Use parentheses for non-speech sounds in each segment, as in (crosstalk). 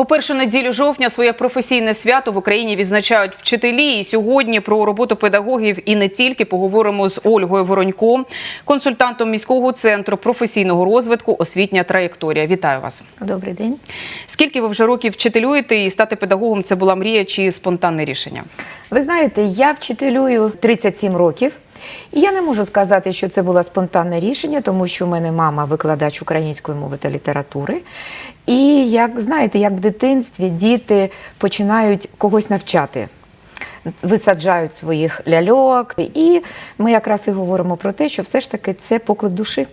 У першу неділю жовтня своє професійне свято в Україні відзначають вчителі. І сьогодні про роботу педагогів і не тільки поговоримо з Ольгою Воронько, консультантом міського центру професійного розвитку Освітня траєкторія. Вітаю вас. Добрий день. Скільки ви вже років вчителюєте і стати педагогом це була мрія чи спонтанне рішення? Ви знаєте, я вчителюю 37 років, і я не можу сказати, що це було спонтанне рішення, тому що в мене мама викладач української мови та літератури. І як знаєте, як в дитинстві діти починають когось навчати. Висаджають своїх ляльок, і ми якраз і говоримо про те, що все ж таки це поклик душі.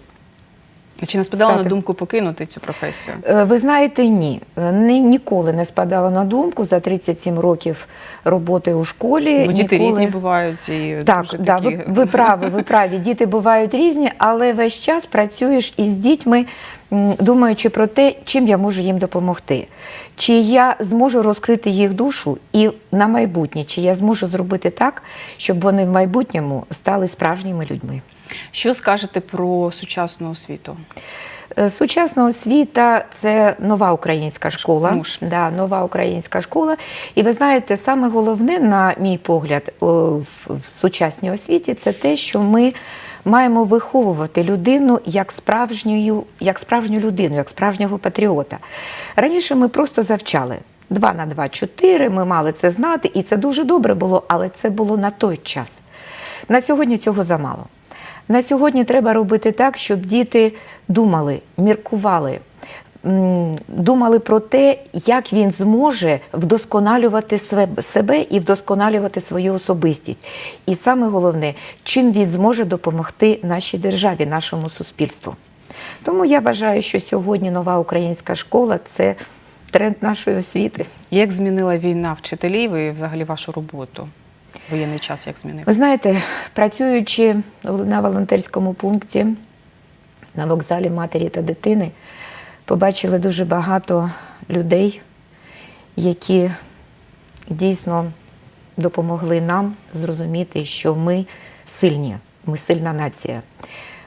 Чи не спадало на думку покинути цю професію? Е, Ви знаєте, ні. Ні, ніколи не спадало на думку за 37 років роботи у школі. Бо діти ніколи... різні бувають і Так, дуже да, такі... ви, ви праві, ви (laughs) праві. Діти бувають різні, але весь час працюєш із дітьми, думаючи про те, чим я можу їм допомогти. Чи я зможу розкрити їх душу і на майбутнє, чи я зможу зробити так, щоб вони в майбутньому стали справжніми людьми. Що скажете про сучасну освіту? Е, Сучасна освіта це нова українська школа. Да, нова українська школа. І ви знаєте, саме головне, на мій погляд, в в сучасній освіті це те, що ми маємо виховувати людину як справжню, як справжню людину, як справжнього патріота. Раніше ми просто завчали. Два на два чотири, ми мали це знати, і це дуже добре було, але це було на той час. На сьогодні цього замало. На сьогодні треба робити так, щоб діти думали, міркували, думали про те, як він зможе вдосконалювати себе і вдосконалювати свою особистість. І саме головне, чим він зможе допомогти нашій державі, нашому суспільству. Тому я вважаю, що сьогодні нова українська школа це тренд нашої освіти. Як змінила війна вчителів і взагалі вашу роботу? Воєнний час як змінив? Ви знаєте, працюючи на волонтерському пункті на вокзалі матері та дитини, побачили дуже багато людей, які дійсно допомогли нам зрозуміти, що ми сильні, ми сильна нація.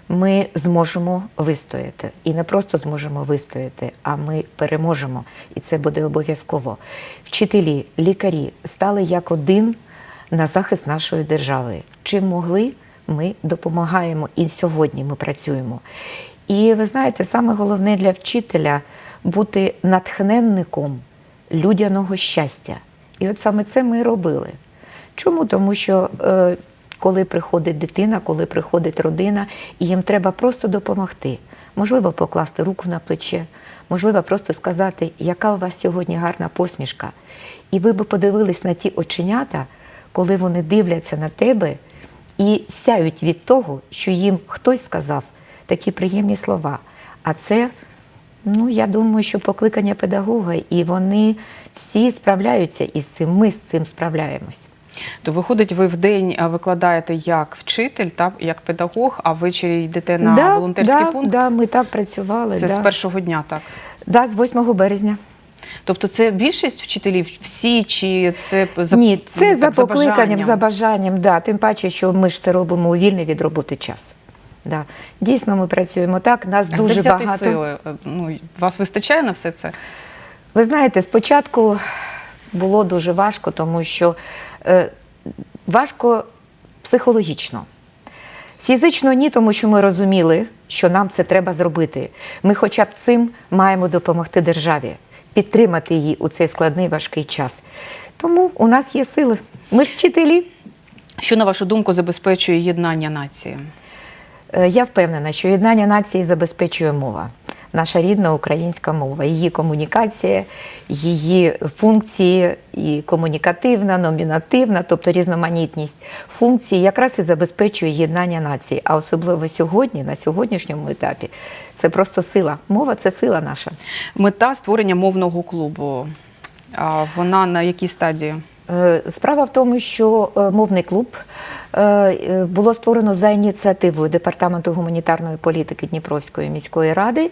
Ми зможемо вистояти. І не просто зможемо вистояти, а ми переможемо. І це буде обов'язково. Вчителі, лікарі стали як один на захист нашої держави. Чим могли, ми допомагаємо і сьогодні ми працюємо. І ви знаєте, саме головне для вчителя бути натхненником людяного щастя. І от саме це ми робили. Чому? Тому що е, коли приходить дитина, коли приходить родина, і їм треба просто допомогти. Можливо, покласти руку на плече, можливо, просто сказати, яка у вас сьогодні гарна посмішка. І ви би подивились на ті оченята, коли вони дивляться на тебе і сяють від того, що їм хтось сказав такі приємні слова. А це, ну я думаю, що покликання педагога, і вони всі справляються із цим. Ми з цим справляємось. То виходить, ви в день викладаєте як вчитель, та як педагог, а ввечері йдете на волонтерський да, пункт. Да, ми так працювали. Це да. з першого дня, так. Да, з 8 березня. Тобто це більшість вчителів, всі чи це за Ні, це ну, за так, за покликанням, бажанням? за бажанням, да. Тим паче, що ми ж це робимо у вільний від роботи час. Да. Дійсно, ми працюємо так. Нас А дуже багато. сили? Ну вас вистачає на все це? Ви знаєте, спочатку було дуже важко, тому що е, важко психологічно. Фізично ні, тому що ми розуміли, що нам це треба зробити. Ми хоча б цим маємо допомогти державі, підтримати її у цей складний важкий час. Тому у нас є сили. Ми ж вчителі. Що на вашу думку забезпечує єднання нації? Е, Я впевнена, що єднання нації забезпечує мова. Наша рідна українська мова, її комунікація, її функції, і комунікативна, номінативна, тобто різноманітність функцій, якраз і забезпечує єднання нації. А особливо сьогодні, на сьогоднішньому етапі, це просто сила. Мова це сила наша. Мета створення мовного клубу. А вона на якій стадії? Е, Справа в тому, що е, мовний клуб е, було створено за ініціативою Департаменту гуманітарної політики Дніпровської міської ради,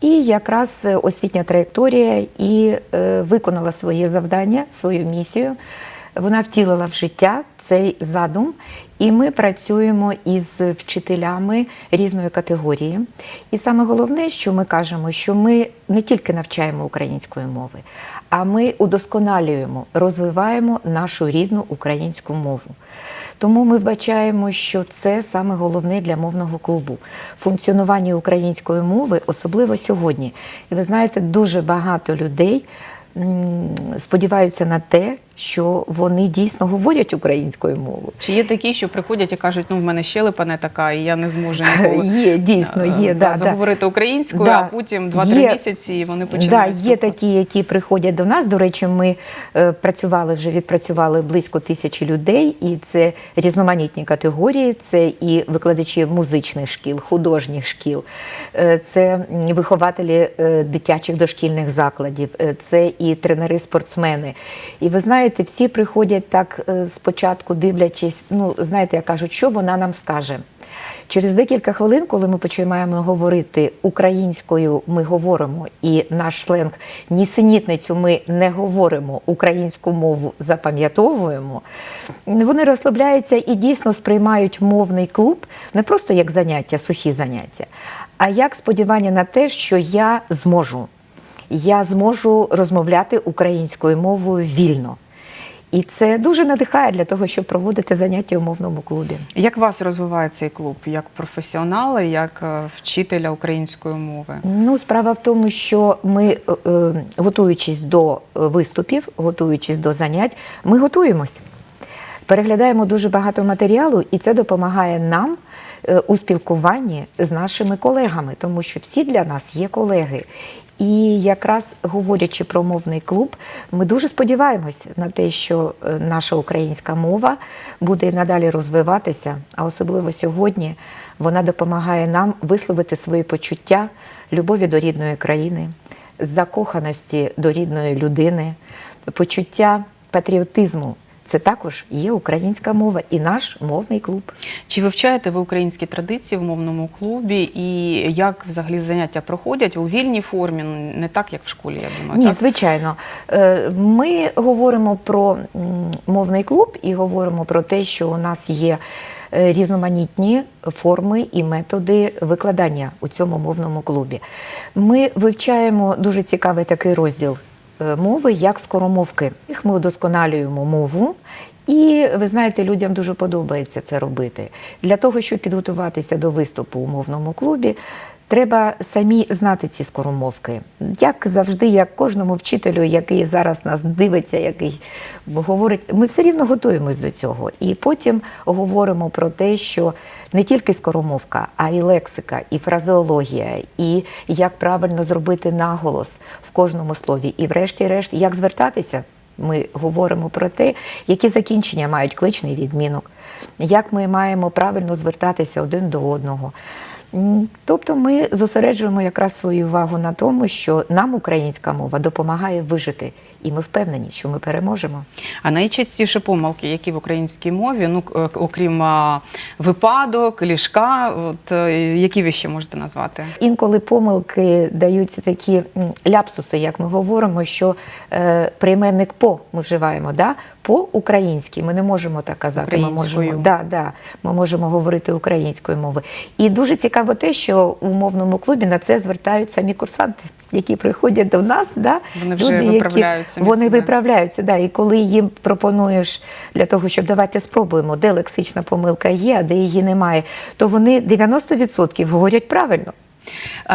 і якраз освітня траєкторія і виконала своє завдання, свою місію. Вона втілила в життя цей задум, і ми працюємо із вчителями різної категорії. І саме головне, що ми кажемо, що ми не тільки навчаємо української мови, а ми удосконалюємо, розвиваємо нашу рідну українську мову. Тому ми вбачаємо, що це саме головне для мовного клубу функціонування української мови, особливо сьогодні. І ви знаєте, дуже багато людей сподіваються на те, що вони дійсно говорять українською мовою. Чи є такі, що приходять і кажуть, ну в мене щелепа не така, і я не зможу ніколи (laughs) Є, дійсно, є. е, Да, да. заговорити українською, Да. а потім 2-3 Є. місяці вони Да, починають. є такі, які приходять до нас. До речі, ми е, працювали вже відпрацювали близько тисячі людей, і це різноманітні категорії. Це і викладачі музичних шкіл, художніх шкіл, е, це вихователі е, дитячих дошкільних закладів, е, це і тренери-спортсмени. І ви знаєте, всі приходять так е, спочатку, дивлячись, ну знаєте, як кажуть, що вона нам скаже. Через декілька хвилин, коли ми починаємо говорити українською, ми говоримо, і наш сленг нісенітницю ми не говоримо, українську мову запам'ятовуємо. Вони розслабляються і дійсно сприймають мовний клуб не просто як заняття, сухі заняття, а як сподівання на те, що я зможу. Я зможу розмовляти українською мовою вільно. І це дуже надихає для того, щоб проводити заняття у мовному клубі. Як вас розвиває цей клуб? Як професіонала, як е, вчителя української мови? Ну, справа в тому, що ми, е, е, готуючись до виступів, готуючись до занять, ми готуємось. Переглядаємо дуже багато матеріалу, і це допомагає нам е, у спілкуванні з нашими колегами, тому що всі для нас є колеги. І якраз говорячи про мовний клуб, ми дуже сподіваємось на те, що е, наша українська мова буде надалі розвиватися, а особливо сьогодні вона допомагає нам висловити свої почуття любові до рідної країни, закоханості до рідної людини, почуття патріотизму. Це також є українська мова і наш мовний клуб. Чи вивчаєте ви українські традиції в мовному клубі? І як взагалі заняття проходять у вільній формі? Ну, Не так, як в школі, я думаю. Ні, так? звичайно. Е, Ми говоримо про мовний клуб і говоримо про те, що у нас є е, різноманітні форми і методи викладання у цьому мовному клубі. Ми вивчаємо дуже цікавий такий розділ мови, як скоромовки. Їх Ми удосконалюємо мову. І ви знаєте, людям дуже подобається це робити. Для того, щоб підготуватися до виступу у мовному клубі, треба самі знати ці скоромовки. Як завжди, як кожному вчителю, який зараз нас дивиться, який говорить, ми все рівно готуємось до цього. І потім говоримо про те, що не тільки скоромовка, а й лексика, і фразеологія, і як правильно зробити наголос в кожному слові, і врешті-решт, як звертатися. Ми говоримо про те, які закінчення мають кличний відмінок, як ми маємо правильно звертатися один до одного. Тобто ми зосереджуємо якраз свою увагу на тому, що нам українська мова допомагає вижити, і ми впевнені, що ми переможемо. А найчастіше помилки, які в українській мові, ну окрім випадок, ліжка, от е, які ви ще можете назвати? Інколи помилки даються такі ляпсуси, як ми говоримо, що е, прийменник по ми вживаємо да? По-українськи. Ми не можемо так казати. Ми можемо, да, да, ми можемо говорити українською мовою. І дуже цікаво те, що у мовному клубі на це звертають самі курсанти, які приходять до нас. Да? Вони вже виправляють самі Вони виправляються. Да. І коли їм пропонуєш для того, щоб давайте спробуємо, де лексична помилка є, а де її немає, то вони 90% говорять правильно.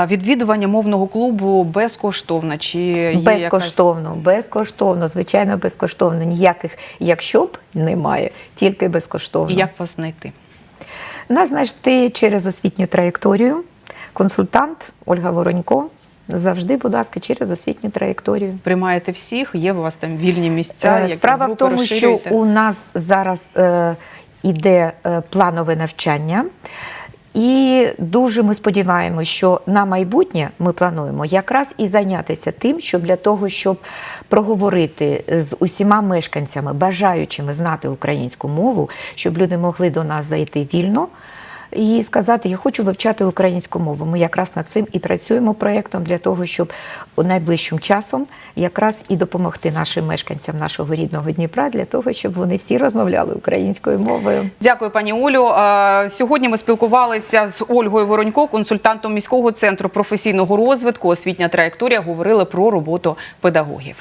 Відвідування мовного клубу безкоштовно чи є Безкоштовно, безкоштовно, звичайно, безкоштовно. Ніяких якщо б немає, тільки безкоштовно. І як вас знайти? Нас знайти через освітню траєкторію. Консультант Ольга Воронько. Завжди, будь ласка, через освітню траєкторію. Приймаєте всіх? Є у вас там вільні місця? Е, Справа в тому, що у нас зараз е, іде е, планове навчання. І дуже ми сподіваємося, що на майбутнє ми плануємо якраз і зайнятися тим, щоб для того, щоб проговорити з усіма мешканцями, бажаючими знати українську мову, щоб люди могли до нас зайти вільно, і сказати, я хочу вивчати українську мову. Ми якраз над цим і працюємо проєктом для того, щоб найближчим часом якраз і допомогти нашим мешканцям нашого рідного Дніпра для того, щоб вони всі розмовляли українською мовою. Дякую, пані Олю. Сьогодні ми спілкувалися з Ольгою Воронько, консультантом міського центру професійного розвитку. Освітня траєкторія говорили про роботу педагогів.